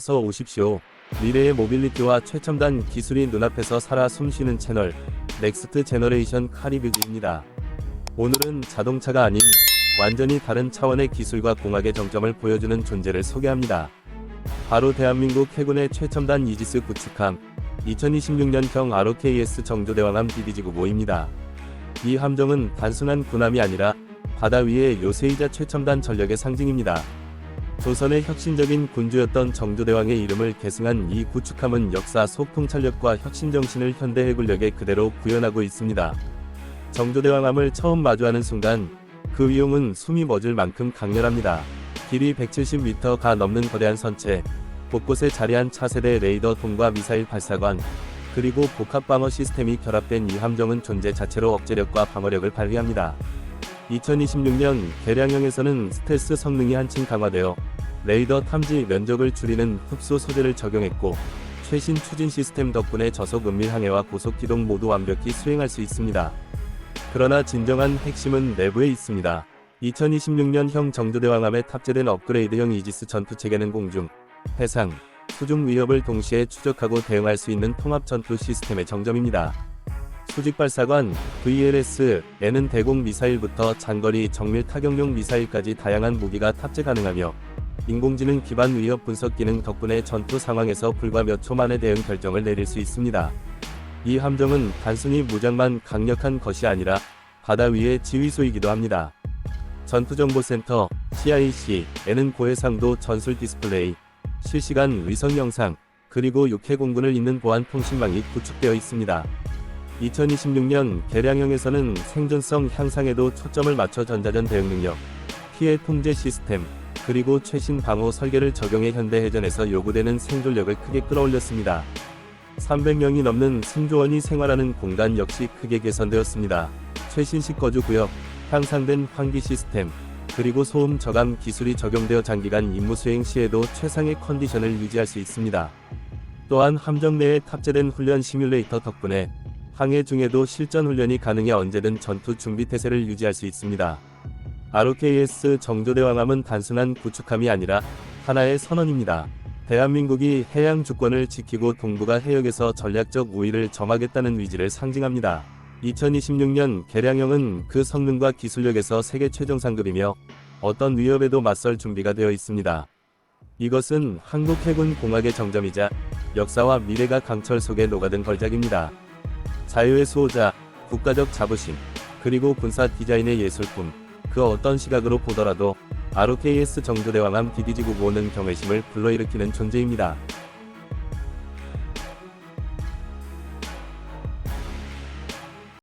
어서 오십시오. 미래의 모빌리티와 최첨단 기술이 눈앞에서 살아 숨쉬는 채널 넥스트 제너레이션 카리뷰즈입니다. 오늘은 자동차가 아닌 완전히 다른 차원의 기술과 공학의 정점을 보여주는 존재를 소개합니다. 바로 대한민국 해군의 최첨단 이지스 구축함 2026년형 ROKS 정조대왕함 DDG95입니다. 이 함정은 단순한 군함이 아니라 바다 위의 요새이자 최첨단 전력의 상징입니다. 조선의 혁신적인 군주였던 정조대왕의 이름을 계승한 이 구축함은 역사 속 통찰력과 혁신정신을 현대 해군력에 그대로 구현하고 있습니다. 정조대왕함을 처음 마주하는 순간 그 위용은 숨이 멎을 만큼 강렬합니다. 길이 170m가 넘는 거대한 선체, 곳곳에 자리한 차세대 레이더 통과 미사일 발사관, 그리고 복합 방어 시스템이 결합된 이 함정은 존재 자체로 억제력과 방어력을 발휘합니다. 2026년 개량형에서는 스텔스 성능이 한층 강화되어 레이더 탐지 면적을 줄이는 흡수 소재를 적용했고 최신 추진 시스템 덕분에 저속 은밀 항해와 고속 기동 모두 완벽히 수행할 수 있습니다. 그러나 진정한 핵심은 내부에 있습니다. 2026년형 정조대왕함에 탑재된 업그레이드형 이지스 전투 체계는 공중, 해상, 수중 위협을 동시에 추적하고 대응할 수 있는 통합 전투 시스템의 정점입니다. 수직 발사관 VLS에는 대공 미사일부터 장거리 정밀 타격용 미사일까지 다양한 무기가 탑재 가능하며 인공지능 기반 위협 분석 기능 덕분에 전투 상황에서 불과 몇 초 만에 대응 결정을 내릴 수 있습니다. 이 함정은 단순히 무장만 강력한 것이 아니라 바다 위의 지휘소이기도 합니다. 전투정보센터 CIC에는 고해상도 전술 디스플레이, 실시간 위성 영상, 그리고 육해 공군을 잇는 보안 통신망이 구축되어 있습니다. 2026년 개량형에서는 생존성 향상에도 초점을 맞춰 전자전 대응 능력, 피해 통제 시스템, 그리고 최신 방어 설계를 적용해 현대 해전에서 요구되는 생존력을 크게 끌어올렸습니다. 300명이 넘는 승조원이 생활하는 공간 역시 크게 개선되었습니다. 최신식 거주 구역, 향상된 환기 시스템, 그리고 소음 저감 기술이 적용되어 장기간 임무 수행 시에도 최상의 컨디션을 유지할 수 있습니다. 또한 함정 내에 탑재된 훈련 시뮬레이터 덕분에 항해 중에도 실전 훈련이 가능해 언제든 전투 준비 태세를 유지할 수 있습니다. ROKS 정조대왕함은 단순한 구축함이 아니라 하나의 선언입니다. 대한민국이 해양 주권을 지키고 동북아 해역에서 전략적 우위를 점하겠다는 의지를 상징합니다. 2026년 개량형은 그 성능과 기술력에서 세계 최정 상급이며 어떤 위협에도 맞설 준비가 되어 있습니다. 이것은 한국 해군 공학의 정점이자 역사와 미래가 강철 속에 녹아든 걸작입니다. 자유의 수호자, 국가적 자부심, 그리고 군사 디자인의 예술품, 그 어떤 시각으로 보더라도 ROKS 정조대왕함 DDG995는 경외심을 불러일으키는 존재입니다.